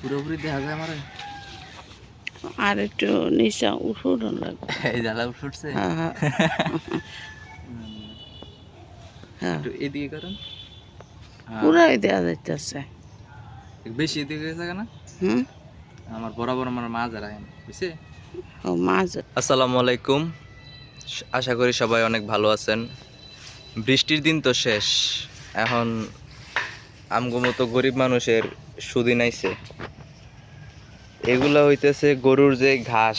পুরোপুরি দেখা যায় আমার? আর একটু নিচা উঠুন লাগবে এই জ্বালা উঠছে? হ্যাঁ হ্যাঁ। হ্যাঁ। একটু এদিকে করেন। হ্যাঁ, পুরাই দেওয়া যাইতেছে। বেশি এদিকে গেছে কেন? হুম? আমার বরাবর আমার মা যারা বুঝছে? ও মাছ আসসালামু আলাইকুম। আশা করি সবাই অনেক ভালো আছেন। বৃষ্টির দিন তো শেষ। এখন আমগো মতো গরিব মানুষের সুদিন আইছে এগুলা হইতেছে গরুর যে ঘাস,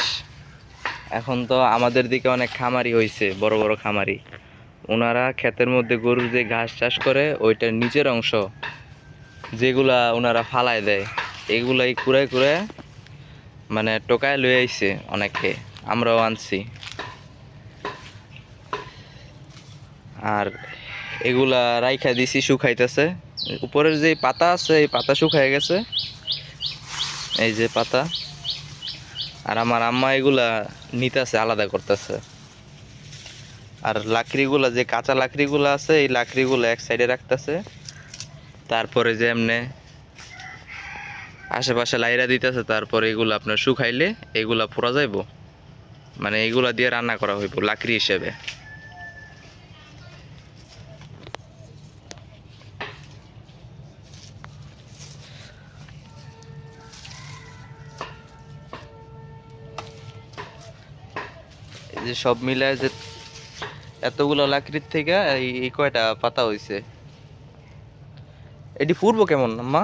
এখন তো আমাদের দিকে অনেক খামারি হইছে, বড় বড় খামারি। ওনারা ক্ষেতের মধ্যে গরুর যে ঘাস চাষ করে, ওইটার নিচের অংশ যেগুলা ওনারা ফালায় দেয়, এগুলাই কুড়ায় কুড়ায় মানে টোকায় লয়ে আইছে অনেকে আমরাও আনছি। আর এগুলা রাইখা দিছি, শুকাইতেছে। উপরের যে পাতা আছে, এই পাতা শুকায় গেছে। এই যে পাতা। আর আমার আম্মা এগুলা নিতেছে, আলাদা করতেছে। আর লাকড়িগুলা, যে কাঁচা লাকড়িগুলো আছে, এই লাকড়িগুলো এক সাইডে রাখতেছে। তারপরে যে এমনি আশেপাশে লাইরা দিতেছে, তারপরে এগুলো আপনার শুকাইলে এগুলা পোড়া যাইব। মানে এগুলা দিয়ে রান্না করা হইব, লাকড়ি হিসেবে। যে সব মিলায় যে এতগুলো লাকড়ির থেকে এই কয়টা পাতা হইছে? এটি পূর্ব কেমন মা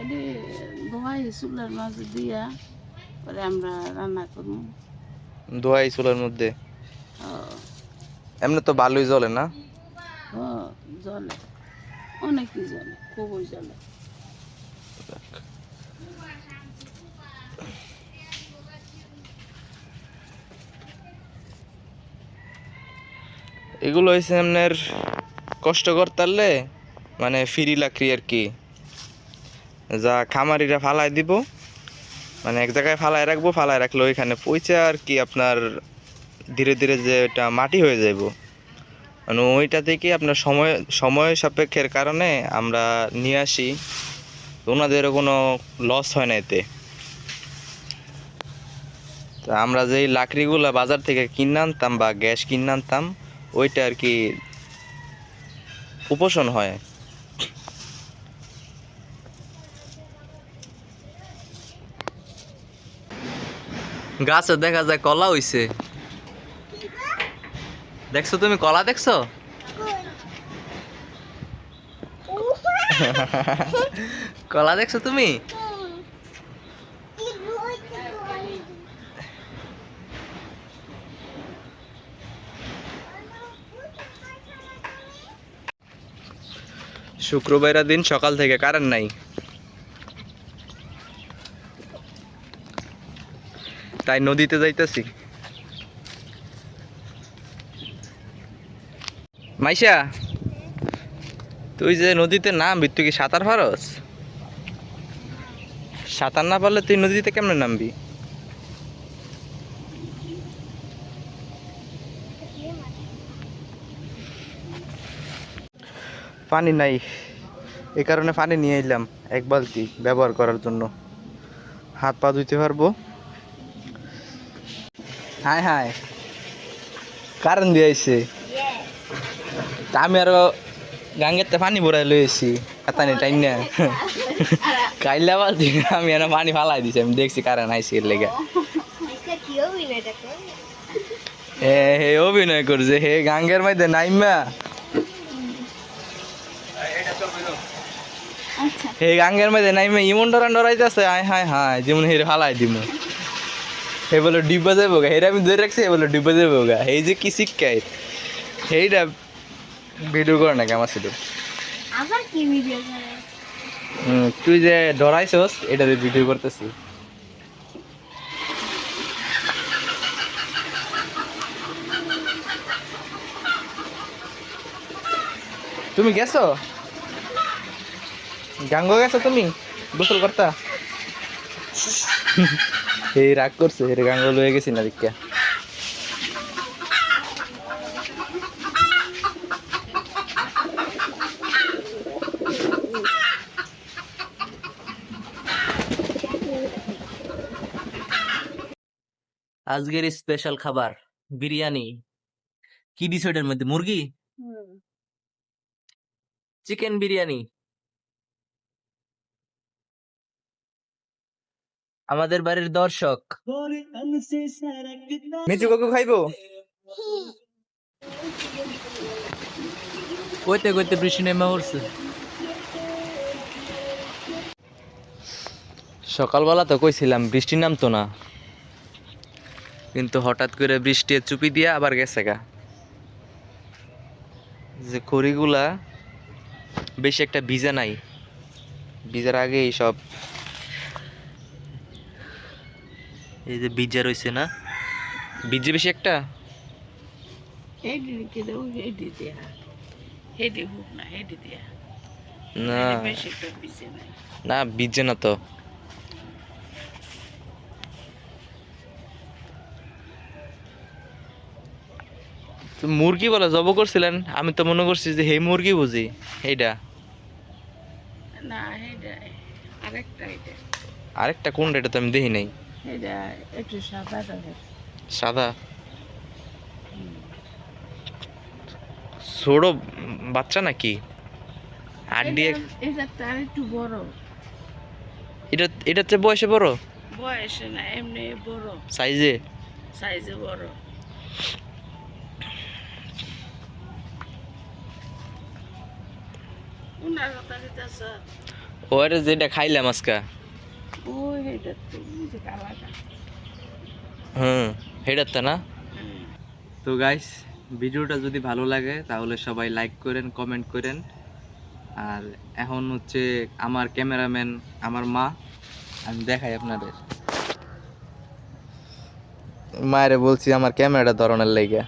এটি চুলার মাঝে দিয়া পরে আমরা রান্না করব। চুলার মধ্যে? এমনি তো ভালোই জ্বলে না? অনেকই খুবই এগুলো হয়েছে আপনার কষ্ট করতারলে মানে ফিরি লাকড়ি আর কি। যা খামারিরা ফালাই দিব মানে এক জায়গায় ফালায় রাখব ফালায় রাখলে ওইখানে পয়সা আর কি আপনার ধীরে ধীরে যে ওটা মাটি হয়ে যাইব। মানে ওইটা থেকে আপনার সময় সময় সাপেক্ষের কারণে আমরা নিয়ে আসি। ওনাদেরও কোনো লস হয় না এতে। তা আমরা যেই লাকড়িগুলো বাজার থেকে কিনে আনতাম বা গ্যাস কিনে আনতাম ওইটা আর কি উপোষণ হয়। গাছে দেখা যায় কলা হইছে। দেখছ তুমি কলা দেখছ? কলা দেখছ তুমি? শুক্রবারের দিন সকাল থেকে কারেন্ট নাই। তাই নদীতে যাইতেছি। মাইশা, তুই যে নদীতে নামবি, তুই কি সাঁতার পারস? সাঁতার না পারলে তুই নদীতে কেমনে নামবি? পানি নাই। এই কারণে পানি নিয়ে এলাম এক বালতি ব্যবহার করার জন্য। হাত পা ধুইতে পারব। হায় হায় কারণ দিয়ে আইছে। তা আমি আরও গাঙ্গেতে পানি ভরাই লইছি কাতানি টাইম না কাইলা বালতি, আমি এনে পানি ফালাই দিছি। আমি দেখছি কারণ আইসি এর লেগে। হে অভিনয় করছে। হে গাঙ্গের মধ্যে নাইমা। হে গাঙ্গের মধ্যে নাইমা ইমন ডরান ডরাইতেছে আয় হায় হায় যেমন হেরে ফালাই দিমু। হে বলে ডিব্বা যাব গা হেরা আমি ধরে রাখছি হে বলে ডিব্বা যাব গা। এই যে কি শিক্ষায় সেইটা ভিডিও করে নাকি আমার শুধু আবার কি ভিডিও তুই যে ডরাইছস এটা ভিডিও করতেছি। তুমি গেছো? গাঙ্গো গেছো তুমি? গোসল করতা? এই রাগ করছে এর গাঙ্গো লয়ে গেছি না দীক্ষা। আজকের স্পেশাল খাবার বিরিয়ানি। কি দিছো এর মধ্যে মুরগি? চিকেন বিরিয়ানি। আমাদের বাড়ির দর্শক। মিচু কাকু খাইবো? কইতে কইতে বৃষ্টি নেমে উঠছে সকালবেলা তো কইছিলাম বৃষ্টি নামতো না। কিন্তু হঠাৎ করে বৃষ্টি চুপি দিয়ে আবার গেছে গা। যে খড়িগুলা বেশি একটা ভিজে নাই। ভিজার আগেই সব এই যে ভিজে রয়েছে না? ভিজে বেশি একটা? না হেডি না। তো। তো মুরগি বলে জব করছিলেন? আমি তো মনে করছি যে হে মুরগি বুঝি। এইটা না হেডা আরেকটা এটা আরেকটা কোনটা এটা তো আমি দেখি নাই। এটা একটু সাদা রঙের সাদা? ছোট বাচ্চা নাকি? আর দিয়ে এটা- এটা তার একটু বড়। এটা এটা চেয়ে বয়সে বড়? বয়সে না এমনি বড়। সাইজে? সাইজে বড়। কথা এটা যেটা খাইলাম আজকা। ওই হেডা তো বুঝে কালাটা হুম হেটার না? তো গাইস ভিডিওটা যদি ভালো লাগে তাহলে সবাই লাইক করেন কমেন্ট করেন। আর এখন হচ্ছে আমার ক্যামেরাম্যান আমার মা আমি দেখাই আপনাদের। মায়েরে বলছি আমার ক্যামেরাটা ধরনের লেগে